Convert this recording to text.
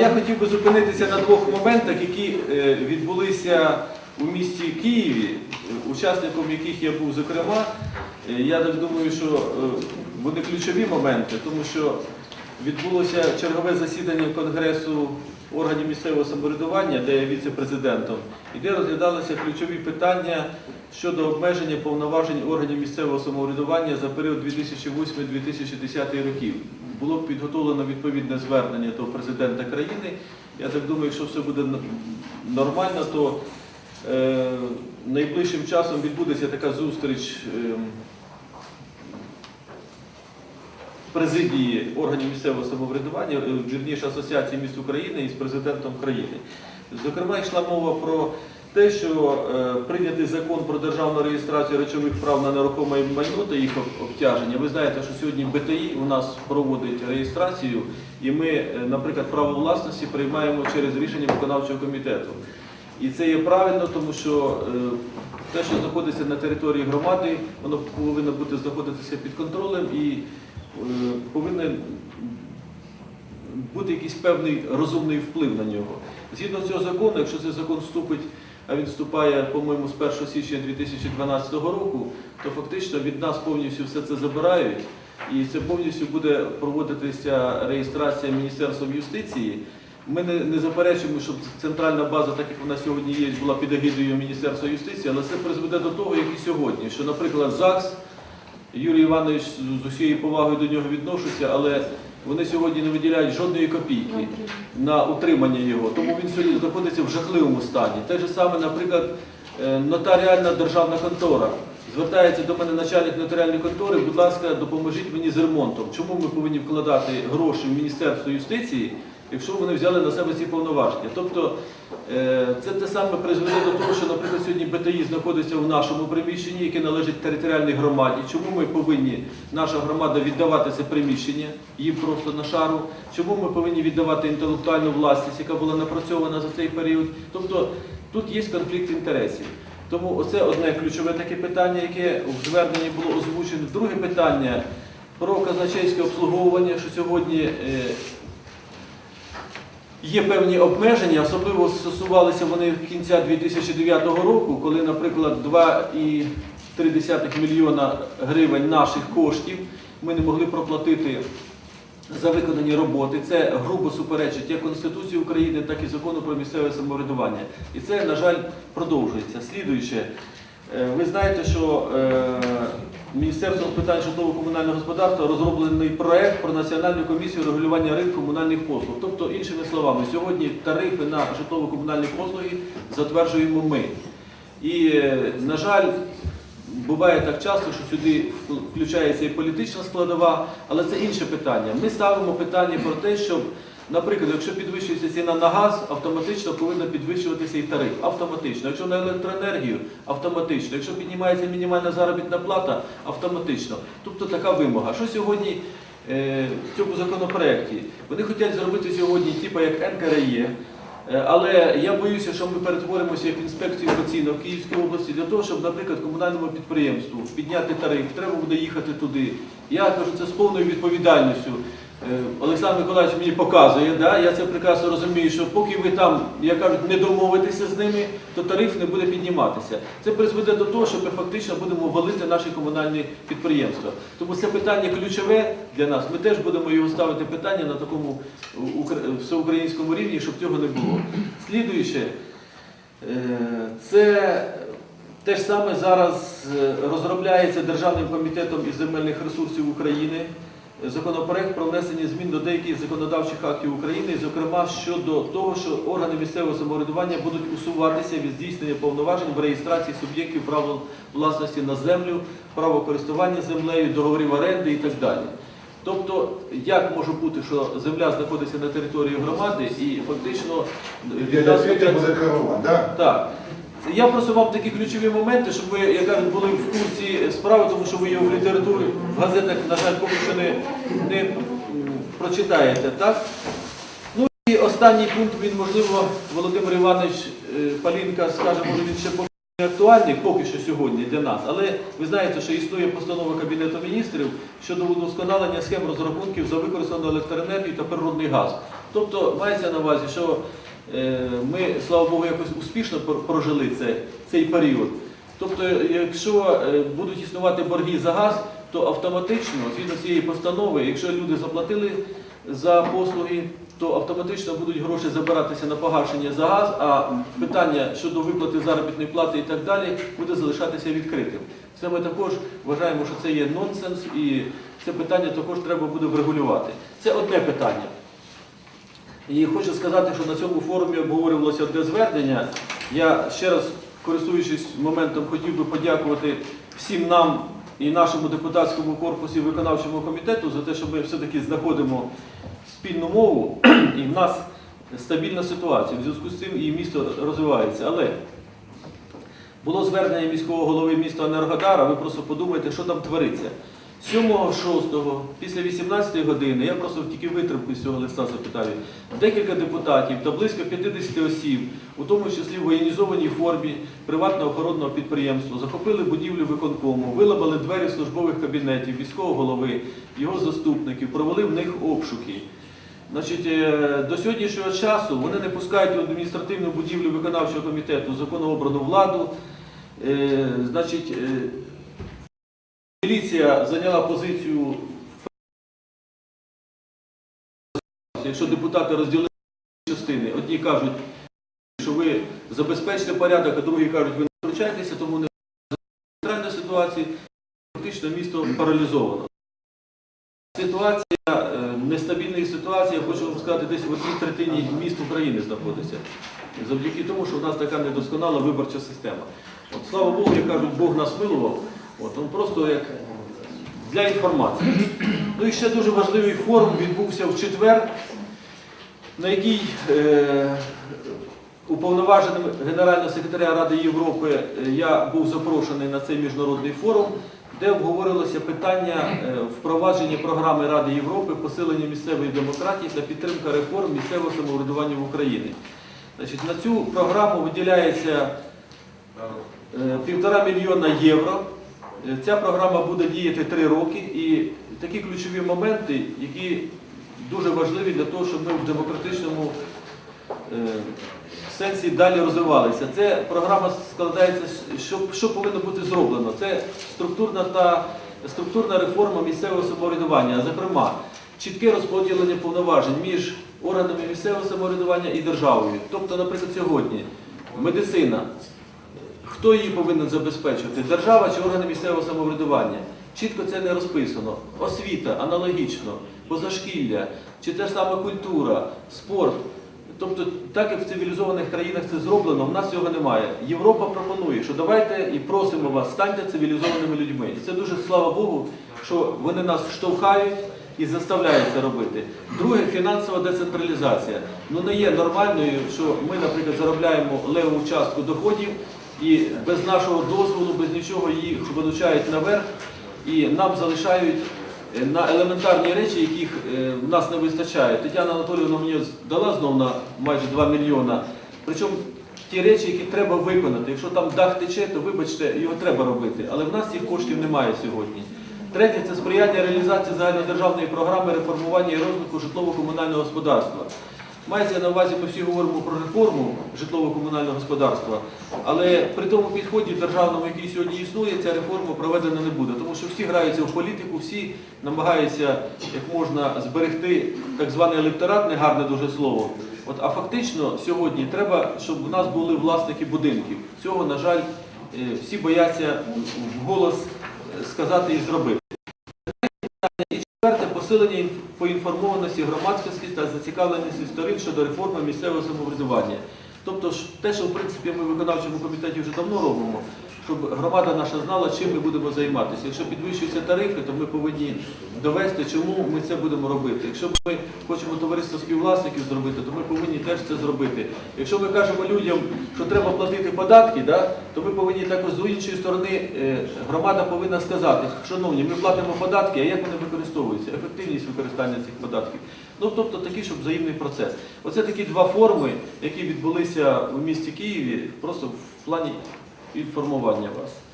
Я хотів би зупинитися на двох моментах, які е, відбулися у місті Києві, учасником яких я був зокрема. Е, Я так думаю, що е, вони ключові моменти, тому що відбулося чергове засідання Конгресу органів місцевого самоврядування, де я віце-президентом, і де розглядалися ключові питання щодо обмеження повноважень органів місцевого самоврядування за період 2008-2010 років. Було підготовлено відповідне звернення до президента країни. Я так думаю, якщо все буде нормально, то е, найближчим часом відбудеться така зустріч ем, президії органів місцевого самоврядування, е, вірніше Асоціації міст України із президентом країни. Зокрема, йшла мова про те, що е, прийнятий закон про державну реєстрацію речових прав на нерухоме майно та їх обтяження. Ви знаєте, що сьогодні БТІ у нас проводить реєстрацію, і ми, е, наприклад, право власності приймаємо через рішення виконавчого комітету. І це є правильно, тому що е, те, що знаходиться на території громади, воно повинно бути знаходитися під контролем і е, повинен бути якийсь певний розумний вплив на нього. Згідно цього закону, якщо цей закон вступить, а він вступає, по-моєму, з 1 січня 2012 року, то фактично від нас повністю все це забирають, і це повністю буде проводитися реєстрація Міністерством юстиції. Ми не, не заперечуємо, щоб центральна база, так як вона сьогодні є, була під егідою Міністерства юстиції, але це призведе до того, як і сьогодні, що, наприклад, ЗАГС Юрій Іванович з усією повагою до нього відношуся, але вони сьогодні не виділяють жодної копійки на утримання його. Тому він сьогодні знаходиться в жахливому стані. Те ж саме, наприклад, е, нотаріальна державна контора. Звертається до мене начальник нотаріальної контори, будь ласка, допоможіть мені з ремонтом. Чому ми повинні вкладати гроші в Міністерство юстиції, якщо вони взяли на себе ці повноваження? Тобто е, це те саме призведе до того, що, наприклад, сьогодні БТІ знаходиться в нашому приміщенні, яке належить територіальній громаді. Чому ми повинні, наша громада, віддавати це приміщення їм просто на шару? Чому ми повинні віддавати інтелектуальну власність, яка була напрацьована за цей період? Тобто тут є конфлікт інтересів. Тому оце одне ключове таке питання, яке в зверненні було озвучено. Друге питання про казначейське обслуговування, що сьогодні е, Є певні обмеження, особливо стосувалися вони кінця 2009 року, коли, наприклад, 2,3 мільйона гривень наших коштів ми не могли проплатити за виконані роботи. Це грубо суперечить як Конституції України, так і закону про місцеве самоврядування. І це, на жаль, продовжується. Слідуюче, е, ви знаєте, що е, Міністерством питань житлово-комунального господарства розроблений проект про національну комісію регулювання ринку комунальних послуг. Тобто, іншими словами, сьогодні тарифи на житлово-комунальні послуги затверджуємо ми. І, е, на жаль, буває так часто, що сюди включається і політична складова, але це інше питання. Ми ставимо питання про те, щоб, наприклад, якщо підвищується ціна на газ, автоматично повинен підвищуватися і тариф. Автоматично. Якщо на електроенергію, автоматично. Якщо піднімається мінімальна заробітна плата, автоматично. Тобто така вимога. Що сьогодні е, в цьому законопроекті? Вони хочуть зробити сьогодні, типу як НКРЄ. Е, Але я боюся, що ми перетворимося як інспекцію оцінок в Київській області для того, щоб, наприклад, комунальному підприємству підняти тариф, треба буде їхати туди. Я кажу, це з повною відповідальністю. Е, Олександр Миколаївич мені показує, да? я це прекрасно розумію, що поки ви там, як кажуть, не домовитеся з ними, то тариф не буде підніматися. Це призведе до того, що ми фактично будемо валити наші комунальні підприємства. Тому це питання ключове для нас. Ми теж будемо його ставити питання на такому всеукраїнському рівні, щоб цього не було. Слідуюче, е, це те ж саме зараз е, розробляється Державним комітетом із земельних ресурсів України законопроект про внесення змін до деяких законодавчих актів України, зокрема щодо того, що органи місцевого самоврядування будуть усуватися від здійснення повноважень в реєстрації суб'єктів права власності на землю, право користування землею, договорів оренди і так далі. Тобто, як може бути, що земля знаходиться на території громади і фактично Де на буде керувати, так? так. Я просто вам такі ключові моменти, щоб ви, як кажуть, були в курсі справи, тому що ви його в літературі, в газетах, на жаль, поки що не, не прочитаєте. Так? Ну і останній пункт, він, можливо, Володимир Іванович е, Палінка скаже, може він ще поки не актуальний, поки що сьогодні для нас. Але ви знаєте, що існує постанова Кабінету міністрів щодо удосконалення схем розрахунків за використану електроенергію та природний газ. Тобто мається на увазі, що ми, слава Богу, якось успішно прожили це, цей період. Тобто, якщо е, будуть існувати борги за газ, то автоматично, згідно цієї постанови, якщо люди заплатили за послуги, то автоматично будуть гроші забиратися на погашення за газ, а питання щодо виплати заробітної плати і так далі буде залишатися відкритим. Це ми також вважаємо, що це є нонсенс, і це питання також треба буде врегулювати. Це одне питання. І хочу сказати, що на цьому форумі обговорювалося одне звернення. Я ще раз, користуючись моментом, хотів би подякувати всім нам і нашому депутатському корпусі виконавчому комітету за те, що ми все-таки знаходимо спільну мову і в нас стабільна ситуація. В зв'язку з цим і місто розвивається. Але було звернення міського голови міста Енергодара, ви просто подумайте, що там твориться. 7-6, після 18 години, я просто тільки витримку з цього листа запитаю, декілька депутатів та близько 50 осіб, у тому числі в воєнізованій формі приватного охоронного підприємства, захопили будівлю виконкому, виламали двері службових кабінетів міського голови, його заступників, провели в них обшуки. Значить, е, до сьогоднішнього часу вони не пускають у адміністративну будівлю виконавчого комітету законообрану владу. Е, Значить, е, міліція зайняла позицію, якщо депутати розділили частини, одні кажуть, що ви забезпечите порядок, а другі кажуть, ви не втручаєтеся, тому не центральної ситуації, фактично місто паралізовано. Ситуація е, нестабільної ситуації, я хочу вам сказати, десь в одній третині міст України знаходиться. Завдяки тому, що в нас така недосконала виборча система. От, слава Богу, як кажуть, Бог нас милував. От, он просто як для інформації. Ну і ще дуже важливий форум відбувся в четвер, на який е, уповноваженим Генерального секретаря Ради Європи е, я був запрошений на цей міжнародний форум, де обговорилося питання е, впровадження програми Ради Європи, посилення місцевої демократії та підтримка реформ місцевого самоврядування в Україні. Значить, на цю програму виділяється е, півтора мільйона євро. Е, Ця програма буде діяти три роки, і такі ключові моменти, які дуже важливі для того, щоб ми в демократичному е, сенсі далі розвивалися. Це програма складається, що, що повинно бути зроблено. Це структурна та структурна реформа місцевого самоврядування, зокрема, чітке розподілення повноважень між органами місцевого самоврядування і державою. Тобто, наприклад, сьогодні медицина. Хто її повинен забезпечувати? Держава чи органи місцевого самоврядування? Чітко це не розписано. Освіта аналогічно, позашкілля, чи те ж саме культура, спорт. Тобто, так як в цивілізованих країнах це зроблено, в нас цього немає. Європа пропонує, що давайте і просимо вас, станьте цивілізованими людьми. І це дуже слава Богу, що вони нас штовхають і заставляють це робити. Друге фінансова децентралізація. Ну не є нормальною, що ми, наприклад, заробляємо леву частку доходів і без нашого дозволу, без нічого їх вилучають наверх і нам залишають е, на елементарні речі, яких е, в нас не вистачає. Тетяна Анатолійовна мені дала знову на майже 2 мільйона. Причому ті речі, які треба виконати. Якщо там дах тече, то вибачте, його треба робити. Але в нас цих коштів немає сьогодні. Третє це сприяння реалізації загальнодержавної програми реформування і розвитку житлово-комунального господарства. Мається на увазі, ми всі говоримо про реформу житлово-комунального господарства, але при тому підході державному, який сьогодні існує, ця реформа проведена не буде, тому що всі граються в політику, всі намагаються як можна зберегти так званий електорат, негарне дуже слово. От, а фактично сьогодні треба, щоб у нас були власники будинків. Цього, на жаль, е, всі бояться вголос е, сказати і зробити. Четверте посилення поінформованості громадськості та зацікавленості сторін щодо реформи місцевого самоврядування. Тобто те, що в принципі ми в виконавчому комітеті вже давно робимо, щоб громада наша знала, чим ми будемо займатися. Якщо підвищуються тарифи, то ми повинні довести, чому ми це будемо робити. Якщо ми хочемо товариство співвласників зробити, то ми повинні теж це зробити. Якщо ми кажемо людям, що треба платити податки, да, то ми повинні також з іншої сторони е, громада повинна сказати, шановні, ми платимо податки, а як вони використовуються? Ефективність використання цих податків. Ну тобто такий, щоб взаємний процес. Оце такі два форми, які відбулися у місті Києві, просто в плані інформування вас.